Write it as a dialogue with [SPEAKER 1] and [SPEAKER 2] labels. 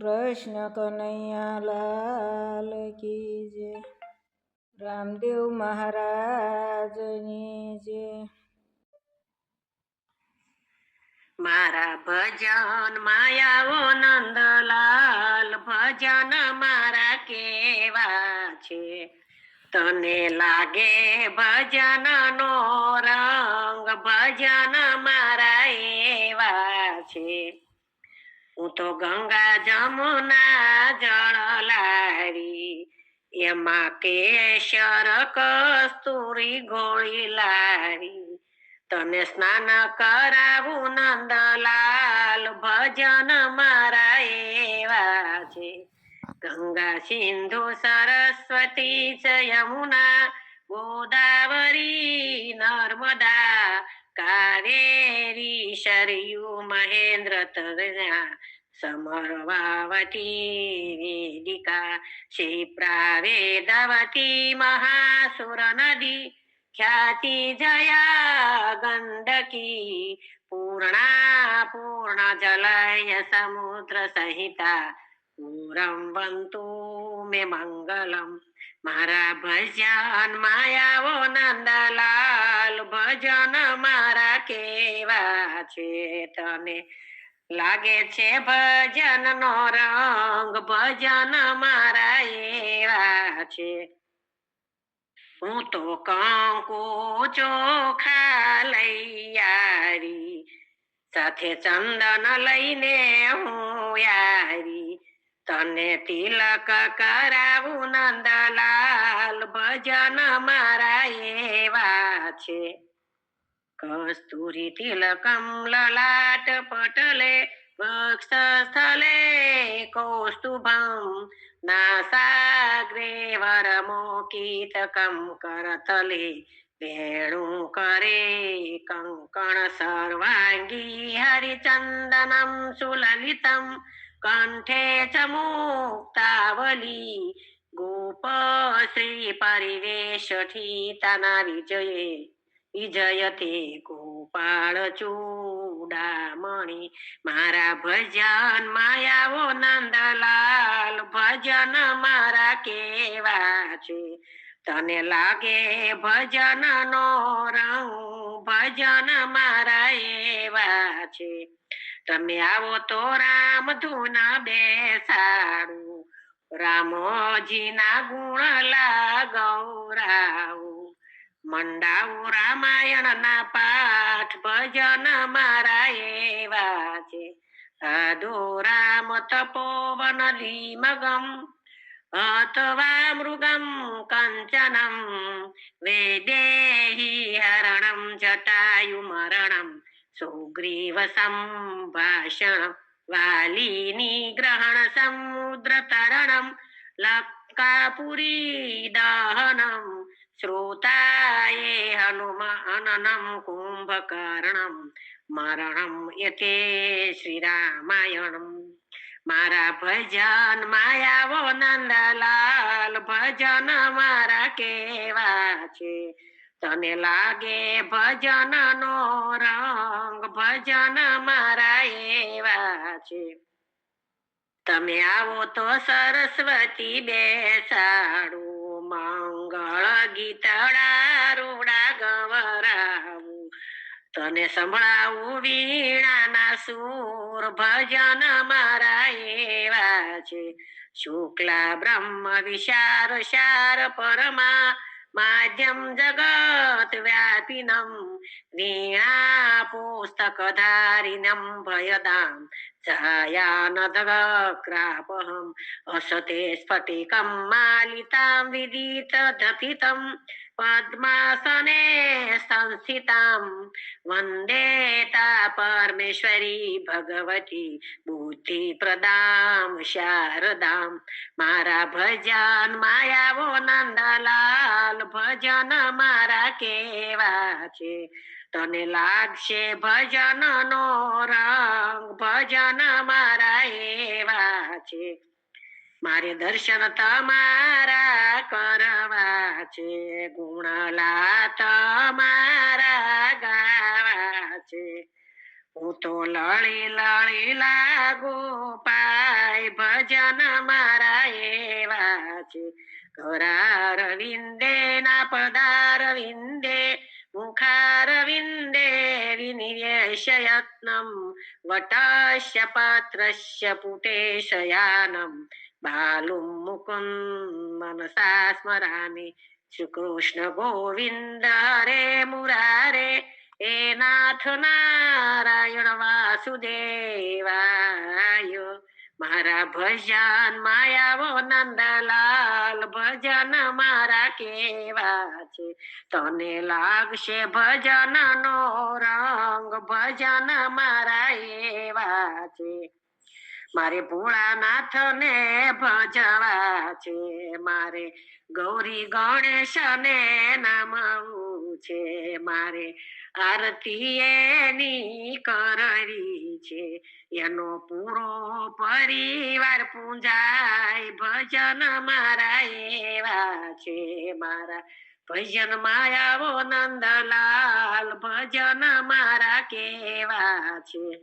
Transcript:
[SPEAKER 1] કૃષ્ણ કનૈયા લાલ કી જય. રામદેવ મહારાજની જય.
[SPEAKER 2] મારા ભજન માયાઓ નંદલાલ, ભજન મારા કેવા છે? તને લાગે ભજન નો રંગ ભજન મારા એવા છે? હું તો ગંગા જમુના જળ લારી, એમાં કેશર કસ્તુરી ગોળી લારી. તને સ્નાન કરાવું નંદલાલ, ભજન મારા એવા છે. ગંગા સિંધુ સરસ્વતી છે યમુના, ગોદાવરી, નર્મદા કાવેરી શરયુ મહેન્દ્ર તરણા સમરવાવતી વેદિકા ક્ષિપ્રા વેદવતી મહાસુર નદી ખ્યાતિ જયા ગંડકી પૂર્ણા પૂર્ણ જલય સમુદ્ર સહિતા પૂરમ વંતુ મે મંગલમ. મારા ભજન માયાવો નંદલાલ ભજન કેવા છે તને લાગે છે ભજન નો રંગ, ભજન મારા એવા છે. હું તો કંકુ ચોખા લઈ યારી સાથે ચંદન લઈને હું યારી. તને તિલક કરાવું નંદલાલ, ભજન મારા એવા છે. कस्तुरीतील कमललाट पटले वक्षस्थले कौस्तुभं नासाग्रे वरमोकितकं करतले वेणुकरे कंकण सर्वांगी हरिचन्दनं सुललितं कण्ठे च मुक्तावली गोपश्रीपरिवेषठीतनरिजये વિજયતે ગોપાળ ચૂડામણી. મારા ભજન માયાવો નંદલાલ, ભજન મારા કેવા છે? તને લાગે ભજન નો રંગ, ભજન મારા એવા છે? તમે આવો તો રામ ધૂન બેસાડું. રામોજી ના ગુણ લાગવરાવું. મંડાવું રામાયણ ના પાઠ, ભજન મારા એવા છે. સાધુ રામ તપોવન લીમગમ અથવા મૃગમ કંચનમ, વેદેહી હરણમ, જટાયુ મરણમ, સુગ્રીવ સંભાષણ, વાલીની ગ્રહણ, સમુદ્ર તરણમ, લક્કાપુરી દહનમ શ્રોતાયે હનુમાનનમ કુંભકર્ણમ મરણમ યતે શ્રીરામાયણમ મારા ભજન માયાવો નંદલાલ ભજન મારા કેવા છે તને લાગે ભજન નો રંગ ભજન મારા એવા છે તમે આવો તો સરસ્વતી બેસાડું મંગળ ગીતડા રૂડા ગવરાવું. તને સંભળાવું વીણાના સૂર ભજન મારા એવા છે. શુક્લા, બ્રહ્મ વિશાર શાર, પરમા, માધ્યમ, જગત ધારિનમ ભયદામ છાયાનદગ્રાપહમ અસતે સ્ફટિકમ માલિતામ વિદિત ધપિતમ પદ્માસને સંસ્થિતામ વંદેતા પરમેશ્વરી ભગવતી બુદ્ધિ પ્રદામ શારદામ મારા ભજન માયાવો નંદલાલ ભજન મારા કેવા છે તને લાગશે ભજન નો રંગ ભજન મારા એવા છે મારે દર્શન તમારા કરવા છે. ગુણલા તમારા ગાવા છે. હું તો લળી લળી લાગુ પાય ભજન મારા એવા છે. કરાર રવિંદે ના પદા રવિંદે મુખારવિંદે વિનિવેશયત્નમ વિનિર્યશયત્નમ પાત્રશ્ય પુટેશયાનમ. બાલું મુકુંદ મનસા શ્રી કૃષ્ણ ગોવિંદ રે મુરારે હે નાથ નારાયણ વાસુદેવાય મારા ભજન માયાવો નંદલાલ ભજન મારા કેવા છે તને લાગશે ભજન નો રંગ ભજન મારા એવા છે મારે ભોળાનાથ ને ભજવા છે. મારે ગૌરી ગણેશ ને નમવું છે. મારે આરતી એની કરવી છે. એનો પૂરો પરિવાર પૂંજાય ભજન મારા એવા છે. મારા ભજન માયાવો નંદલાલ, ભજન મારા કેવા છે.